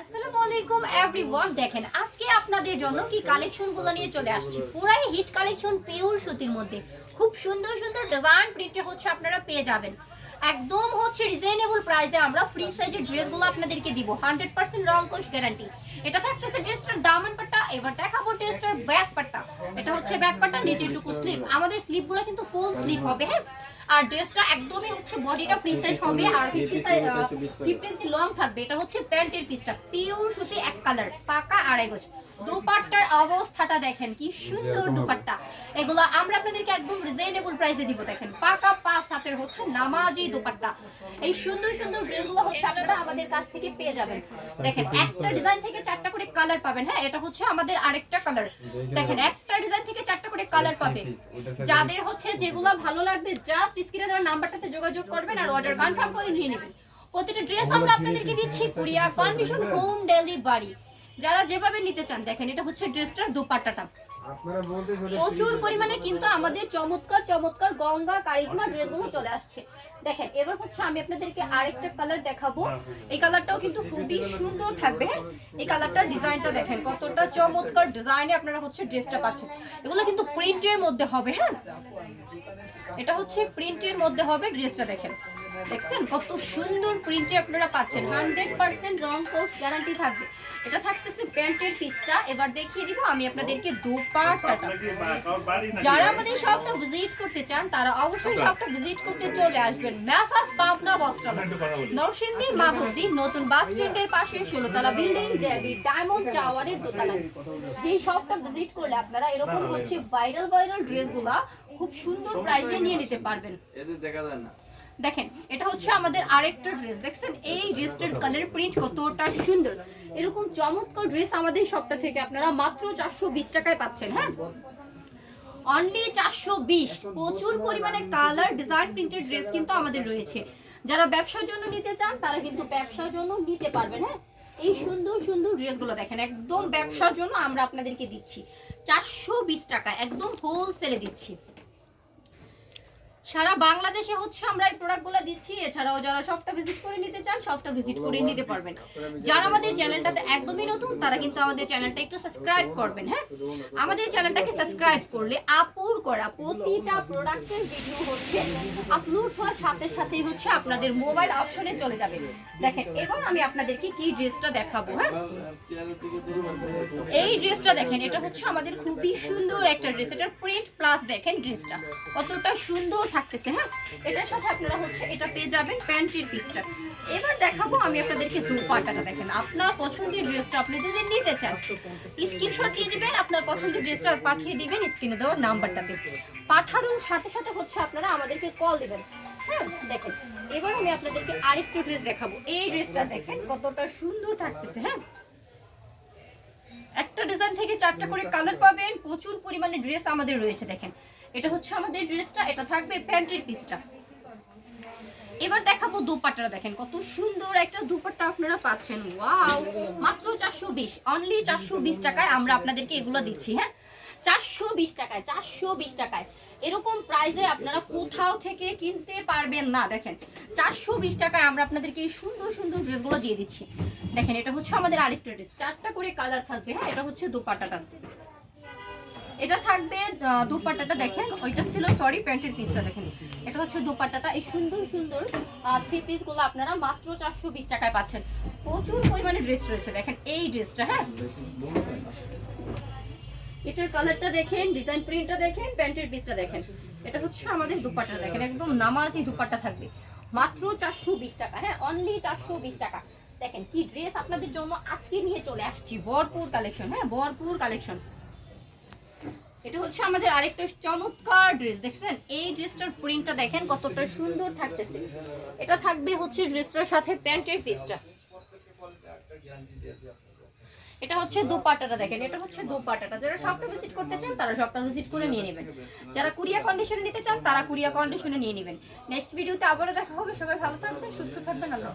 আসসালামু আলাইকুম এভরিওয়ান দেখেন, আজকে আপনাদের জন্য কি কালেকশনগুলো নিয়ে চলে আসছি? পুরাই হিট কালেকশন পিওর সুতির মধ্যে। খুব সুন্দর সুন্দর ডিজাইন প্রিন্টে হচ্ছে আপনারা পেয়ে যাবেন। একদম হচ্ছে রিজনেবল প্রাইসে আমরা ফ্রি সাইজের ড্রেসগুলো আপনাদেরকে দিব। হান্ড্রেড পার্সেন্ট রং কোশ গ্যারান্টি এটা থাকতেছে ড্রেসটার দামান পাট্টা, এবার দেখাবো ড্রেসটার ব্যাক পাট্টা। এটা হচ্ছে ব্যাক পাট্টা, নিচে টুকু স্লিভ আমাদের স্লিভগুলো কিন্তু ফুল স্লিভ হবে হ্যাঁ? আর ড্রেসটা একদমই হচ্ছে বডিটা ফ্রি সাইজ হবে আর fifty size fifty inch long থাকবে। এটা হচ্ছে প্যান্টের পিসটা পিওর সুতি এক কালার পাকা আড়াই গজ। দুপাট্টার অবস্থাটা দেখেন কি সুন্দর দুপাট্টা। এগুলো আমরা আপনাদেরকে একদম রিজনেবল প্রাইসে দিব দেখেন। পাকা পাঁচ হাতের হচ্ছে নামাজি দুপাট্টা। এই সুন্দর সুন্দর ড্রেসগুলো হচ্ছে আপনারা আমাদের কাছ থেকে পেয়ে যাবেন। দেখেন একটা ডিজাইন থেকে চারটা করে কালার পাবেন হ্যাঁ? এটা হচ্ছে আমাদের আরেকটা কালার দেখেন একটা ডিজাইন থেকে চারটা করে কালার পাবেন। যাদের হচ্ছে যেগুলো ভালো লাগবে জাস্ট স্ক্রিনে দেওয়ার নাম্বারটাতে যোগাযোগ করবেন আর অর্ডার কনফার্ম করে নিয়ে নেবেন। প্রতিটা ড্রেস আমরা আপনাদেরকে দিচ্ছি কুরিয়ার কন্ডিশন হোম ডেলিভারি যারা যেভাবে নিতে চান, দেখেন এটা হচ্ছে ড্রেসটার দুপাট্টাটা। প্রচুর পরিমাণে কিন্তু আমাদের চমৎকার চমৎকার গঙ্গা কারিজমা ড্রেসগুলো চলে আসছে। দেখেন এবার হচ্ছে আমি আপনাদেরকে আরেকটা কালার দেখাবো। এই কালারটাও কিন্তু খুবই সুন্দর থাকবে হ্যাঁ? এই কালারটার ডিজাইনটা দেখেন কতটা চমৎকার ডিজাইনে আপনারা হচ্ছে ড্রেসটা পাচ্ছেন। এগুলো কিন্তু প্রিন্টের মধ্যে হবে হ্যাঁ। এটা হচ্ছে প্রিন্টের মধ্যে হবে ড্রেসটা দেখেন। দেখছেন? কত সুন্দর প্রিন্টে আপনারা পাচ্ছেন। হান্ড্রেড পার্সেন্ট রং কোর্স গ্যারান্টি থাকবে। এটা থাকতেছে প্যান্টের পিসটা এবার দেখিয়ে দিব আমি আপনাদেরকে দোপাট্টাটা। যারা আমাদের শপটা ভিজিট করতে চান, তারা অবশ্যই শপটা ভিজিট করতে চলে আসবেন। ম্যাসাজ পাবনা বস্ত্র নরসিংদী, মাধবদী, নতুন বাস স্ট্যান্ডের পাশে ষোলোতলা বিল্ডিং জেবি ডায়মন্ড টাওয়ারের দোতলায়। যেই শপটা ভিজিট করলে আপনারা এরকম হচ্ছে ভাইরাল ভাইরাল ড্রেসগুলা খুব সুন্দর প্রাইসে নিয়ে নিতে পারবেন। এদের দেখা যায় না। দেখেন, এটা হচ্ছে আমাদের আরেকটা ড্রেস দেখছেন? এই ড্রেসটার কালার প্রিন্ট কতটা সুন্দর। এরকম চমৎকার ড্রেস আমাদের সবটা থেকে আপনারা মাত্র চারশো বিশ টাকায় পাচ্ছেন হ্যাঁ? অনলি চারশো বিশ। প্রচুর পরিমাণে কালার ডিজাইন প্রিন্টেড ড্রেস কিন্তু আমাদের রয়েছে। যারা ব্যবসার জন্য নিতে চান, তারা কিন্তু ব্যবসার জন্য নিতে পারবেন হ্যাঁ? এই সুন্দর সুন্দর ড্রেসগুলো দেখেন, একদম ব্যবসার জন্য আমরা আপনাদেরকে দিচ্ছি। চারশো বিশ টাকা একদম হোলসেলে দিচ্ছি। সারা বাংলাদেশে হচ্ছে আমরা এই প্রোডাক্টগুলো দিচ্ছি এছাড়াও যারা শপটা ভিজিট করে নিতে চান শপটা ভিজিট করে নিতে পারবেন যারা আমাদের চ্যানেলটাতে একদমই নতুন তারা কিন্তু আমাদের চ্যানেলটা একটু সাবস্ক্রাইব করবেন হ্যাঁ আমাদের চ্যানেলটাকে সাবস্ক্রাইব করলে আপুর করা প্রতিটা প্রোডাক্টের ভিডিও হচ্ছে আপলোড হওয়ার সাথে সাথেই হচ্ছে আপনাদের মোবাইল অপশনে চলে যাবে দেখেন এবার আমি আপনাদেরকে কি ড্রেসটা দেখাবো হ্যাঁ এই ড্রেসটা দেখেন এটা হচ্ছে আমাদের খুবই সুন্দর একটা ড্রেস এটার প্রিন্ট প্লাস দেখেন ড্রেসটা কতটা সুন্দর থাকতেছে হ্যাঁ? এটার সাথে আপনারা হচ্ছে এটা পেয়ে যাবেন প্যান্টের পিসটা। এবার দেখাবো আমি আপনাদেরকে দুপাটাটা দেখেন। আপনার পছন্দের ড্রেসটা আপনি যদি নিতে চান স্ক্রিনশট দিয়ে দিবেন, আপনার পছন্দের ড্রেসটা পাঠিয়ে দিবেন স্ক্রিনে দেওয়ার নাম্বারটাতে। পাঠানোর সাথে সাথে হচ্ছে আপনারা আমাদেরকে কল দিবেন। হ্যাঁ দেখেন। এবার আমি আপনাদেরকে আরেকটু ড্রেস দেখাবো। এই ড্রেসটা দেখেন কতটা সুন্দর থাকতেছে হ্যাঁ? একটা ডিজাইন থেকে চারটা করে কালার পাবেন। প্রচুর পরিমাণে ড্রেস আমাদের রয়েছে, দেখেন। এটা হচ্ছে আমাদের ড্রেসটা, এটা থাকবে প্যান্টের পিসটা। এবার দেখাবো দুপাট্টাটা দেখেন কত সুন্দর একটা দুপাট্টা আপনারা পাচ্ছেন। ওয়াও, মাত্র চারশো বিশ অনলি চারশো বিশ টাকায় আমরা আপনাদেরকে এগুলো দিচ্ছি হ্যাঁ? চারশো বিশ টাকায়, চারশো বিশ টাকায়। এরকম প্রাইসে আপনারা কোথাও থেকে কিনতে পারবেন না, দেখেন। চারশো বিশ টাকায় আমরা আপনাদেরকে এই সুন্দর সুন্দর ড্রেসগুলো দিয়ে দিচ্ছি। দেখেন, এটা হচ্ছে আমাদের আরেকটা ড্রেস। চারটা করে কালার থাকবে হ্যাঁ? এটা হচ্ছে দুপাট্টাটা। এটা থাকবে দুপাট্টাটা দেখেন, ওইটা ছিল সরি প্যান্টের পিসটা দেখেন। এটা হচ্ছে দুপাট্টাটা, এই সুন্দর সুন্দর থ্রি পিসগুলো আপনারা মাত্র চারশো বিশ টাকায় পাচ্ছেন। প্রচুর পরিমাণে ড্রেস রয়েছে, দেখেন, এই ড্রেসটা হ্যাঁ? এটার কালারটা দেখেন ডিজাইন প্রিন্টটা দেখেন, প্যান্টের পিসটা দেখেন। এটা হচ্ছে আমাদের দুপাট্টা, দেখেন, একদম নামাজি দুপাট্টা থাকবে। মাত্র চারশো বিশ টাকা হ্যাঁ অনলি চারশো বিশ টাকা। দেখেন, কি ড্রেস আপনাদের জন্য আজকে নিয়ে চলে আসছি। ভরপুর কালেকশন হ্যাঁ ভরপুর কালেকশন এটা হচ্ছে আমাদের আরেকটা চমৎকার ড্রেস দেখছেন? এই ড্রেসটার প্রিন্টটা দেখেন কতটা সুন্দর থাকতেছে। এটা থাকবে হচ্ছে ড্রেসটার সাথে প্যান্টের পিসটা এটা হচ্ছে দুপাটাটা দেখেন, এটা হচ্ছে দুপাটাটা। যারা শপটা ভিজিট করতে চান, তারা শপটা ভিজিট করে নিয়ে নেবেন। যারা কুরিয়া কন্ডিশনে নিতে চান, তারা কুরিয়া কন্ডিশনে নিয়ে নেবেন। নেক্সট ভিডিওতে আবারও দেখা হবে। সবাই ভালো থাকবেন, সুস্থ থাকবেন, আল্লাহ।